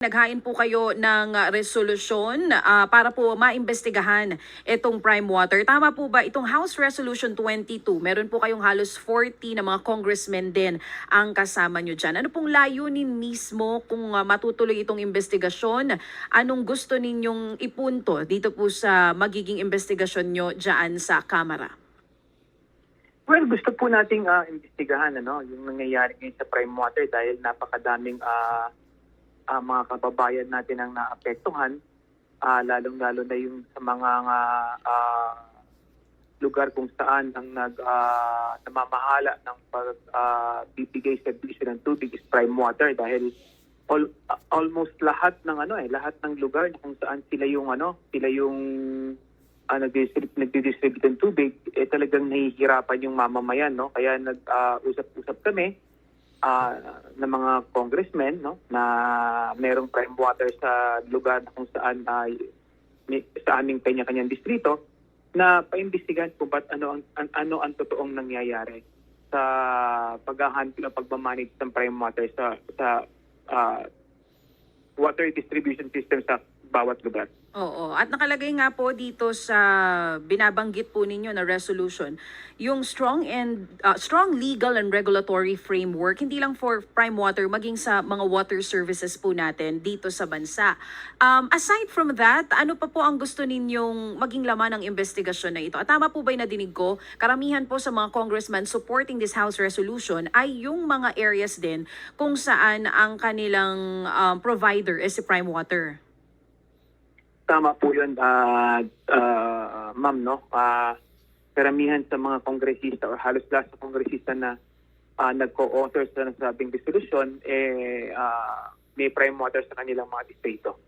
Naghain po kayo ng ah, resolusyon ah, para po maimbestigahan itong Prime Water. Tama po ba itong House Resolution 22? Meron po kayong halos 40 na mga congressmen din ang kasama nyo dyan. Ano pong layunin mismo kung ah, matutuloy itong investigasyon? Anong gusto ninyong ipunto dito po sa magiging investigasyon nyo dyan sa Kamara? Well, gusto po nating ah, imbestigahan ano, yung nangyayari ngayon sa Prime Water dahil napakadaming ah, ah, mga kababayan natin ang naapektuhan, ah, lalong-lalo na yung sa mga ah, lugar kung saan ang nag ah, namamahala ng pagbibigay serbisyo ng tubig is Prime Water dahil all, ah, almost lahat ng ano eh lahat ng lugar kung saan sila yung ano sila yung uh, nagdistribute, nagdidistribute ng tubig, eh talagang nahihirapan yung mamamayan, no? Kaya nag-usap-usap kami ah, ng mga congressmen, no? Na merong prime water sa lugar kung saan may- sa aming kanya-kanyang distrito na paimbestigahan kung ba't ano ang, an- ano ang totoong nangyayari sa paghahandle o pagmamanage ng prime water sa sa ah, water distribution system sa bawat lugar. Oo. At nakalagay nga po dito sa binabanggit po ninyo na resolution, yung strong and uh, strong legal and regulatory framework hindi lang for prime water maging sa mga water services po natin dito sa bansa. Um, aside from that, ano pa po ang gusto ninyong maging laman ng investigasyon na ito? At tama po ba yung nadinig ko? Karamihan po sa mga congressmen supporting this House resolution ay yung mga areas din kung saan ang kanilang um, provider is si prime water. Tama po yun, ah ah, ma'am, no? Ah, karamihan sa mga kongresista o halos lahat sa kongresista na ah, nagko-author sa nasabing resolution, eh, ah, may prime water sa kanilang mga distrito.